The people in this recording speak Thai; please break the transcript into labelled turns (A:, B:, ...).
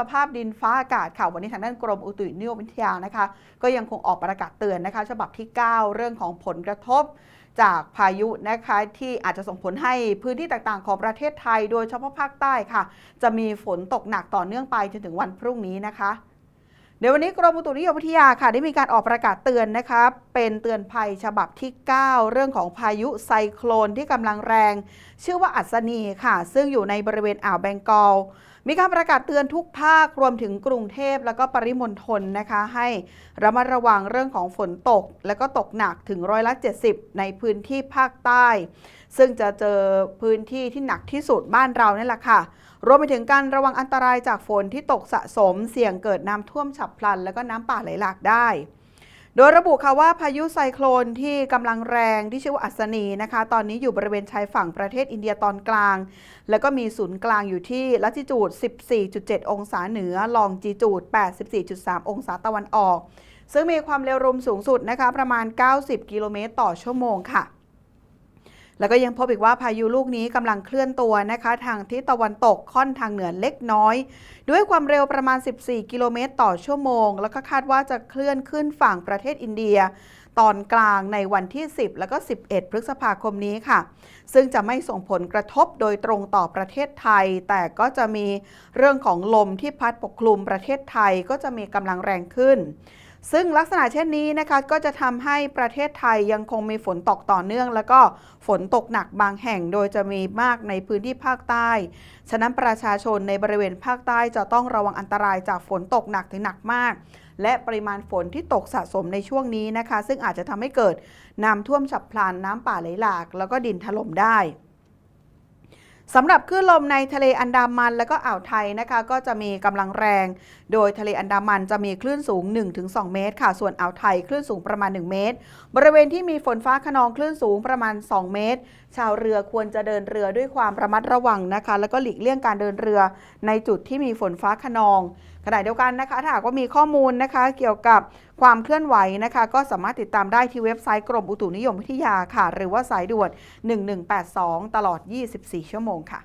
A: สภาพดินฟ้าอากาศค่ะวันนี้ทางด้านกรมอุตุนิยมวิทยานะคะ ก็ยังคงออกประกาศเตือนนะคะ ฉบับที่ 9 เรื่องของผลกระทบ จากพายุนะคะที่อาจจะส่งผลให้พื้นที่ต่างๆ ของประเทศไทย โดยเฉพาะภาคใต้ค่ะ จะมีฝนตกหนักต่อเนื่องไปจนถึงวันพรุ่งนี้นะคะเดี๋ยววันนี้กรมอุตุนิยมวิทยาค่ะได้มีการออกประกาศเตือนนะคะเป็นเตือนภัยฉบับที่ 9 เรื่องของพายุไซโคลนที่กำลังแรง ชื่อว่าอัศนีค่ะ ซึ่งอยู่ในบริเวณอ่าวแบงกอล มีการประกาศเตือนทุกภาครวมถึงกรุงเทพแล้วก็ปริมณฑลนะคะ ให้ระมัดระวังเรื่องของฝนตก แล้วก็ตกหนักถึงร้อยละ 70 ในพื้นที่ภาคใต้ ซึ่งจะเจอพื้นที่ที่หนักที่สุดบ้านเรานี่แหละค่ะ รวมไปถึงการระวังอันตรายจากฝนที่ตกสะสมเสี่ยงเกิดน้ำท่วมฉับพลัน แล้วก็น้ำป่าไหลหลากได้ โดยระบุค่ะว่าพายุไซโคลนที่กำลังแรงที่ชื่อว่าอัศนีนะคะ ตอนนี้อยู่บริเวณชายฝั่งประเทศอินเดียตอนกลาง แล้วก็มีศูนย์กลางอยู่ที่ลัติจูด 14.7 องศาเหนือ ลองจีจูด 84.3 องศาตะวันออก ซึ่งมีความเร็วลมสูงสุดนะคะประมาณ 90 กิโลเมตรต่อชั่วโมงค่ะ แล้วก็ยังพบอีกว่าพายุลูกนี้กำลังเคลื่อนตัวนะคะ ทางทิศตะวันตกค่อนทางเหนือเล็กน้อย ด้วยความเร็วประมาณ 14 กิโลเมตรต่อชั่วโมง แล้วก็คาดว่าจะเคลื่อนขึ้นฝั่งประเทศอินเดีย ตอนกลางในวันที่ 10 แล้วก็ 11 พฤษภาคมนี้ค่ะ ซึ่งจะไม่ส่งผลกระทบโดยตรงต่อประเทศไทย แต่ก็จะมีเรื่องของลมที่พัดปกคลุมประเทศไทยก็จะมีกำลังแรงขึ้น ซึ่งลักษณะเช่นนี้นะคะก็จะทำให้ประเทศไทยยังคงมีฝนตกต่อเนื่อง แล้วก็ฝนตกหนักบางแห่งโดยจะมีมากในพื้นที่ภาคใต้ ฉะนั้นประชาชนในบริเวณภาคใต้จะต้องระวังอันตรายจากฝนตกหนักถึงหนักมาก และปริมาณฝนที่ตกสะสมในช่วงนี้นะคะ ซึ่งอาจจะทำให้เกิดน้ำท่วมฉับพลันน้ำป่าไหลหลาก แล้วก็ดินถล่มได้ สำหรับคลื่นลมในทะเลอันดามันและก็อ่าวไทยนะคะ ก็จะมีกำลังแรง โดยทะเลอันดามันจะมีคลื่นสูง 1-2 เมตร ค่ะ ส่วนอ่าวไทยคลื่นสูงประมาณ 1 เมตร บริเวณที่มีฝนฟ้าขนองคลื่นสูงประมาณ 2 เมตร ชาวเรือควรจะเดินเรือด้วยความระมัดระวังนะคะ แล้วก็หลีกเลี่ยงการเดินเรือในจุดที่มีฝนฟ้าขนองขณะเดียวกันนะคะถ้าหากว่ามีข้อมูลนะคะเกี่ยวกับความเคลื่อนไหวนะคะ ก็สามารถติดตามได้ที่เว็บไซต์กรมอุตุนิยมวิทยาค่ะ หรือว่าสายด่วน 1182 ตลอด 24 ชั่วโมงงค่ะ